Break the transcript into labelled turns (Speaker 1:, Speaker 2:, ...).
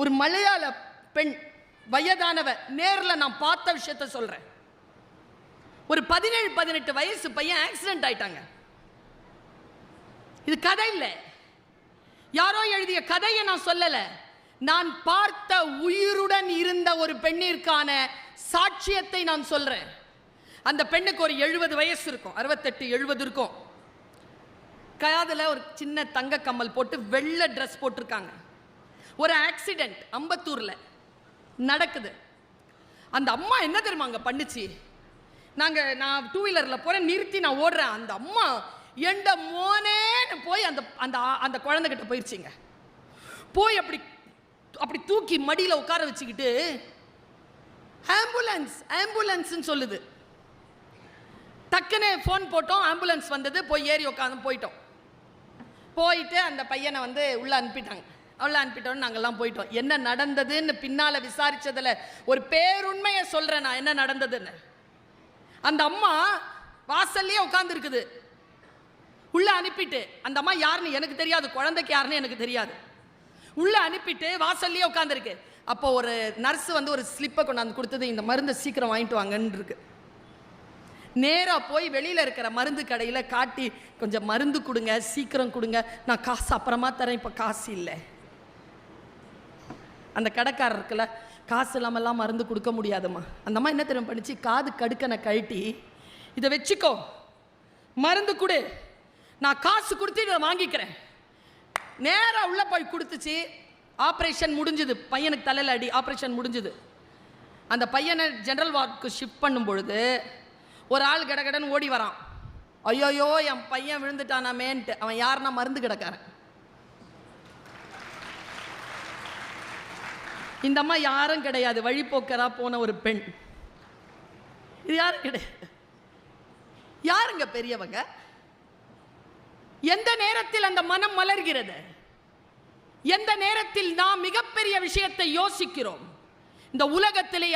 Speaker 1: ஒரு மலையாள பெண் வயதானவ நேரில் நான் பார்த்த விஷயத்த சொல்கிறேன் ஒரு பதினேழு பதினெட்டு வயசு பையன் ஆக்சிடென்ட் ஆயிட்டாங்க. இது கதை இல்லை. யாரோ எழுதிய கதையை நான் சொல்லலை. நான் பார்த்த உயிருடன் இருந்த ஒரு பெண்ணிற்கான சாட்சியத்தை நான் சொல்கிறேன் அந்த பெண்ணுக்கு ஒரு எழுபது வயசு இருக்கும். அறுபத்தெட்டு எழுபது இருக்கும். காதில் ஒரு சின்ன தங்க கம்மல் போட்டு வெள்ளை ட்ரெஸ் போட்டிருக்காங்க. ஒரு ஆக்சிடெண்ட் அம்பத்தூரில் நடக்குது. அந்த அம்மா என்ன தெரியுமா அங்கே பண்ணுச்சு? நாங்கள் நான் டூ வீலரில் போகிறேன் நிறுத்தி நான் ஓடுறேன். அந்த அம்மா எண்ட மோனேன்னு போய் அந்த அந்த அந்த குழந்தைகிட்ட போயிடுச்சிங்க போய் அப்படி அப்படி தூக்கி மடியில் உட்கார வச்சுக்கிட்டு ஆம்புலன்ஸ் ஆம்புலன்ஸ்ன்னு சொல்லுது. டக்குன்னு ஃபோன் போட்டோம் ஆம்புலன்ஸ் வந்தது போய் ஏறி உட்காந்து போயிட்டோம். போயிட்டு அந்த பையனை வந்து உள்ளே அனுப்பிட்டாங்க. அவ்வளோ அனுப்பிட்டோன்னு நாங்கள்லாம் போயிட்டோம். என்ன நடந்ததுன்னு பின்னால் விசாரித்ததில் ஒரு பேருண்மையை சொல்கிறேன் நான். என்ன நடந்ததுன்னு. அந்த அம்மா வாசல்லையே உட்காந்துருக்குது உள்ளே அனுப்பிட்டு அந்த அம்மா யாருன்னு எனக்கு தெரியாது குழந்தைக்கு யாருன்னு எனக்கு தெரியாது. உள்ளே அனுப்பிட்டு வாசல்லையே உட்காந்துருக்கு அப்போ ஒரு நர்ஸ் வந்து ஒரு ஸ்லிப்பை கொண்டாந்து கொடுத்தது இந்த மருந்தை சீக்கிரம் வாங்கிட்டு வாங்கன்னு இருக்கு நேராக போய் வெளியில் இருக்கிற மருந்து கடையில் காட்டி கொஞ்சம் மருந்து கொடுங்க சீக்கிரம் கொடுங்க. நான் காசு அப்புறமா தரேன் இப்போ காசு இல்லை. அந்த கடைக்காரர் இருக்குல்ல காசு இல்லாமல்லாம் மருந்து கொடுக்க முடியாதும்மா. அந்த அம்மா என்ன தெரியும் பண்ணிச்சு? காது கடுக்கனை கழட்டி இதை வச்சுக்கோ மருந்து கொடு நான் காசு கொடுத்து இதை வாங்கிக்கிறேன். நேராக உள்ளே போய் கொடுத்துச்சு. ஆப்ரேஷன் முடிஞ்சுது. பையனுக்கு தலையில் அடி ஆப்ரேஷன் முடிஞ்சுது. அந்த பையனை ஜென்ரல் வார்டுக்கு ஷிஃப்ட் பண்ணும் பொழுது ஒரு ஆள் கடகடன்னு ஓடி வரான். ஐயோயோ என் பையன் விழுந்துட்டானாமேன்ட்டு அவன் யாருன்னா மருந்து கிடக்காரன். இந்த அம்மா யாரும் கிடையாது. வழிபோக்கரா போன ஒரு பெண். இது யாரும் கிடையாது. யாருங்க பெரியவங்க? எந்த நேரத்தில் அந்த மனம் மலர்கிறது? எந்த நேரத்தில் நாம் மிகப்பெரிய விஷயத்தை யோசிக்கிறோம்? இந்த உலகத்திலே